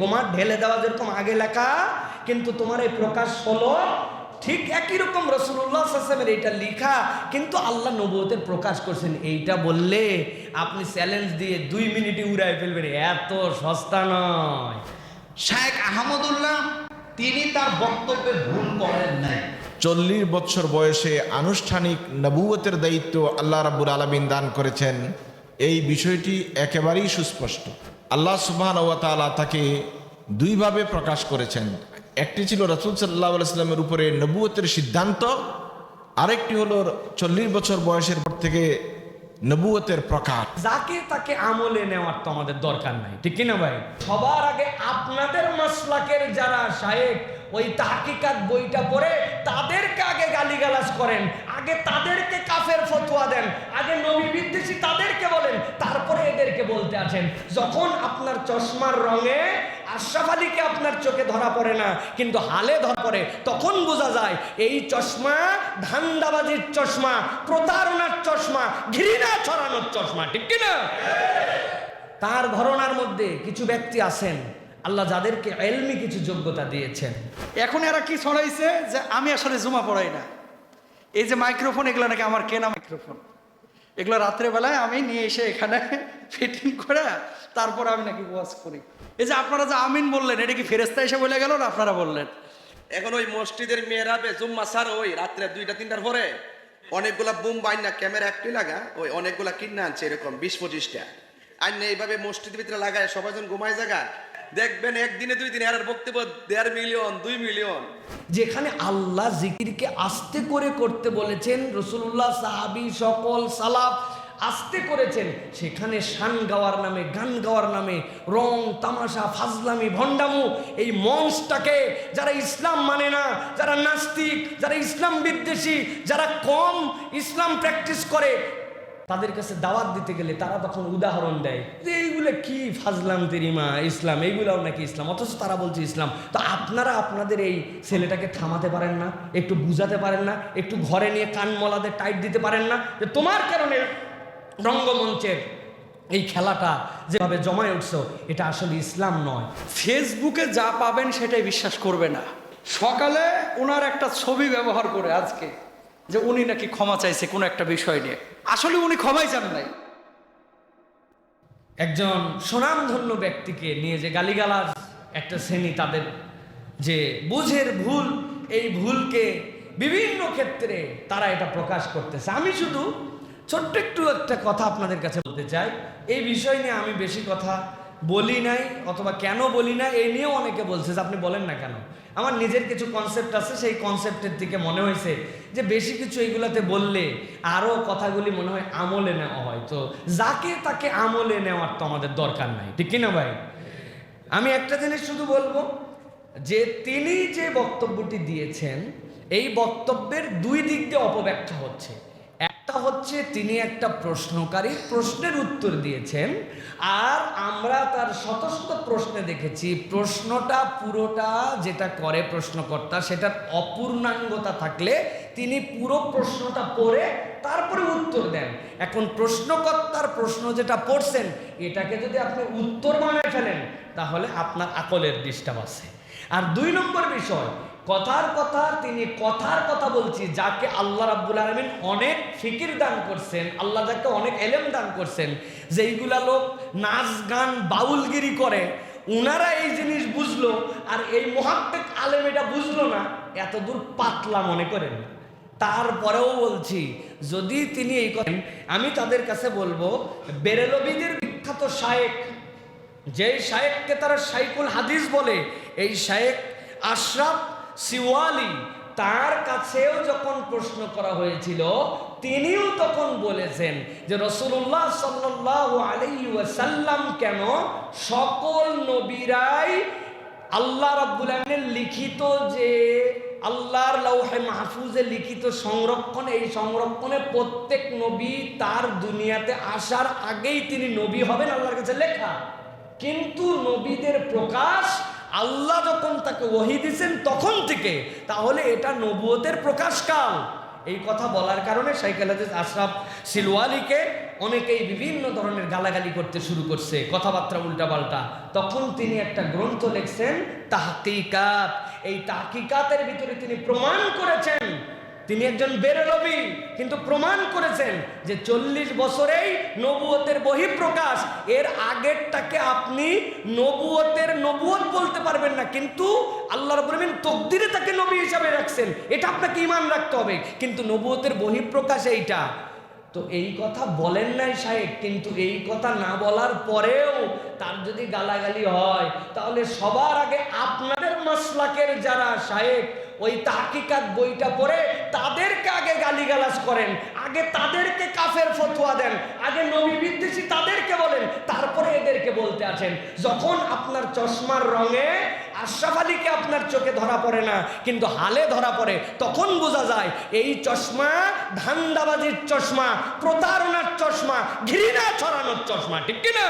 তোমার ঢেলে দেওয়া যেরকম আগে লেখা কিন্তু তোমার এই প্রকাশ হলো ঠিক একই রকম রসুল্লাহ আসলামের এইটা লিখা কিন্তু আল্লাহ নবুয়তের প্রকাশ করছেন এইটা বললে আপনি চ্যালেঞ্জ দিয়ে দুই মিনিটে উড়াই ফেলবেন এত সস্তা নয়। শেখ আহমদুল্লাহ তিনি তার বক্তব্যে ভুল করেন নাই। চল্লিশ বছর বয়সে আনুষ্ঠানিক নবুয়তের দায়িত্ব আল্লাহ রাব্বুল আলমিন দান করেছেন এই বিষয়টি একেবারেই সুস্পষ্ট। আল্লাহ সুবহান তাআলা তাকে দুইভাবে প্রকাশ করেছেন। একটি ছিল রসুল সাল্লাহ সাল্লামের উপরে নবুয়তের সিদ্ধান্ত, আরেকটি হলো চল্লিশ বছর বয়সের পর থেকে নবুয়তের প্রকাশ। যাকে তাকে আমলে নেওয়ার তো আমাদের দরকার নাই, ঠিক কিনা ভাই? সবার আগে আপনাদের মাসলাকের যারা সাহেব ওই তাহকিকাত বইটা পড়ে তাদেরকে আগে গালিগালাজ করেন, আগে তাদেরকে কাফের ফতোয়া দেন, আগে নবী বিদ্বেষী তাদেরকে বলেন বলতে আছেন। যখন আপনার চশমার রঙে আশরাফ আলীকে আপনার চোখে ধরা পড়ে না, কিন্তু হালে ধরা পড়ে, তখন বোঝা যায় এই চশমা ধান্দাবাজির চশমা, প্রতারণার চশমা, ঘৃণা ছড়ানোর চশমা, ঠিক কিনা? তার ঘরনার মধ্যে কিছু ব্যক্তি আছেন, আল্লাহ যাদেরকে এলমি কিছু যোগ্যতা দিয়েছেন। এখন এরা কি ছড়াইছে? যে আমি আসলে জুমা পড়াই না। এই যে মাইক্রোফোন, এগুলো নাকি আমার কেনা মাইক্রোফোন। এগুলো রাত্রেবেলায় আমি নিয়ে এসে এখানে ফিটিং করে তারপর আমি নাকি ওয়াজ করি। এই যে আপনারা যে আমিন বললেন, এটা কি ফেরেস্তা এসে বলে গেল না আপনারা বললেন? এখন ওই মসজিদের মেয়েরাবে জুম্মা সার ওই রাত্রে দুইটা, তিনটার পরে অনেকগুলা বুম বাইন না, ক্যামেরা একটি লাগা, ওই অনেকগুলা কিনে আনছে এরকম বিশ পঁচিশটা। আর এইভাবে মসজিদের ভিতরে লাগায় সবাই যখন ঘুমায় জায়গা দেখবেন একদিনে দুই দিনে আর বক্তব্য দেড় মিলিয়ন, দুই মিলিয়ন। যেখানে আল্লাহ জিকিরকে আস্তে করে করতে বলেছেন রসুল্লাহ সাহাবি, সকল সালাফ আস্তে করেছেন, সেখানে শান গাওয়ার নামে, গান গাওয়ার নামে, রং, তামাশা, ফাজলামি, ভণ্ডামু, এই মঞ্চটাকে যারা ইসলাম মানে না, যারা নাস্তিক, যারা ইসলাম বিদ্বেষী, যারা কম ইসলাম প্র্যাকটিস করে তাদের কাছে দাওয়াত দিতে গেলে তারা তখন উদাহরণ দেয় যে, এইগুলো কি ফাজলাম তেরিমা ইসলাম? এইগুলাও নাকি ইসলাম? অথচ তারা বলছে ইসলাম। তো আপনারা আপনাদের এই ছেলেটাকে থামাতে পারেন না, একটু বুঝাতে পারেন না, একটু ঘরে নিয়ে কান মলাতে টাইট দিতে পারেন না, যে তোমার কারণে রঙ্গমঞ্চের এই খেলাটা যেভাবে জমায় উঠছো, এটা আসলে ইসলাম নয়। ফেসবুকে যা পাবেন সেটাই বিশ্বাস করবে না। সকালে ওনার একটা ছবি ব্যবহার করে আজকে। যে উনি নাকি ক্ষমা চাইছে কোনো একটা বিষয় নিয়ে। আসলে উনি ক্ষমাই চান নাই। একজন সুনামধন্য ব্যক্তিকে নিয়ে যে গালিগালাজ একটা শ্রেণি তাদের যে বুঝের ভুল, এই ভুলকে বিভিন্ন ক্ষেত্রে তারা এটা প্রকাশ করতেছে। আমি শুধু ছোট্ট একটু একটা কথা আপনাদের কাছে বলতে চাই। এই বিষয় নিয়ে আমি বেশি কথা বলি নাই অথবা কেন বলি না এই নিয়েও অনেকে বলছে যে আপনি বলেন না কেন। আমার নিজের কিছু কনসেপ্ট আছে, সেই কনসেপ্টের দিকে মনে হয়েছে যে বেশি কিছু এইগুলাতে বললে আরও কথাগুলি মনে হয় আমলে নেওয়া হয়। তো যাকে তাকে আমলে নেওয়ার তো আমাদের দরকার নাই, ঠিক কিনা ভাই? আমি একটা জিনিস শুধু বলব, যে তিনি যে বক্তব্যটি দিয়েছেন, এই বক্তব্যের দুই দিক দিয়ে অপব্যাখ্যা হচ্ছে। হচ্ছে, তিনি একটা প্রশ্নকারী, প্রশ্নের উত্তর দিয়েছেন। আর আমরা তার শতশত প্রশ্নে দেখেছি, প্রশ্নটা পুরোটা যেটা করে প্রশ্নকর্তা, সেটার অপূর্ণাঙ্গতা থাকলে তিনি পুরো প্রশ্নটা পড়ে তারপরে উত্তর দেন। এখন প্রশ্নকর্তার প্রশ্ন যেটা পড়ছেন, এটাকে যদি আপনি উত্তর বানায় ফেলেন, তাহলে আপনার আকলের ডিস্টার্ব আছে। আর দুই নম্বর বিষয়, কথার কথা, তিনি কথার কথা বলছি, যাকে আল্লাহ রাব্বুল আলমিন অনেক ফিকির দান করছেন, আল্লাহ যাকে অনেক এলেম দান করছেন, যে এইগুলা লোক নাচ গান বাউলগিরি করে, উনারা এই জিনিস বুঝলো, আর এই মহাত্মেক আলেম এটা বুঝলো না এত দূর পাতলা মনে করেন। তারপরেও বলছি, যদি তিনি এই করেন আমি তাদের কাছে বলব, বেরেলবিদের বিখ্যাত শায়েক, যেই শায়েককে তারা শাইকুল হাদিস বলে, এই শায়েক আশরাফ সিওয়ালি তার কাছেও যখন প্রশ্ন করা হয়েছিল, তিনিও তখন বলেছেন যে রসুল্লাহ সাল্লাহ আলাই ওয়াসাল্লাম কেন সকল নবীরাই আল্লাহ রাব্বুল লিখিত যে আল্লাহর লৌহে মাহফুজে লিখিত সংরক্ষণ, এই সংরক্ষণে প্রত্যেক নবী তার দুনিয়াতে আসার আগেই তিনি নবী হবেন, আল্লাহর কাছে লেখা। কিন্তু নবীদের প্রকাশ আল্লাহ যখন তাকে ওহি দিয়েছেন তখন থেকে, তাহলে এটা নবুয়তের প্রকাশকাল। এই কথা বলার কারণে সাইকেল আশরাফ সিলওয়ালিকে অনেকেই বিভিন্ন ধরনের গালাগালি করতে শুরু করছে, কথাবার্তা উল্টাপাল্টা। তখন তিনি একটা গ্রন্থ লেখছেন, তাহকিকাত। এই তাহকিকাতের ভিতরে তিনি প্রমাণ করেছেন তিনি একজন বেরলবি কিন্তু প্রমাণ করেছেন যে চল্লিশ বছরেই নবুয়তের বহিঃপ্রকাশ, এর আগেরটাকে আপনি নবুয়তের নবুয়ত বলতে পারবেন না, কিন্তু আল্লাহ রবীন্দ্র তকদিরে তাকে নবী হিসাবে রাখছেন। এটা আপনাকে ইমান রাখতে হবে, কিন্তু নবুয়তের বহিঃপ্রকাশ এইটা। তো এই কথা বলেন নাই সাহেব, কিন্তু এই কথা না বলার পরেও তার যদি গালাগালি হয়, তাহলে সবার আগে আপনাদের মাসলাকের যারা সাহেব ওই তাকিকাত বইটা পড়ে তাদেরকে আগে গালিগালাজ করেন, আগে তাদেরকে কাফের ফতোয়া দেন, আগে নবী বিদ্বেষী তাদেরকে বলেন, তারপরে এদেরকে বলতে আছেন। যখন আপনার চশমার রঙে আশরাফ আলীকে আপনার চোখে ধরা পড়ে না, কিন্তু হালে ধরা পড়ে, তখন বোঝা যায় এই চশমা ধান্দাবাজির চশমা, প্রতারণার চশমা, ঘৃণা ছড়ানোর চশমা, ঠিক কিনা?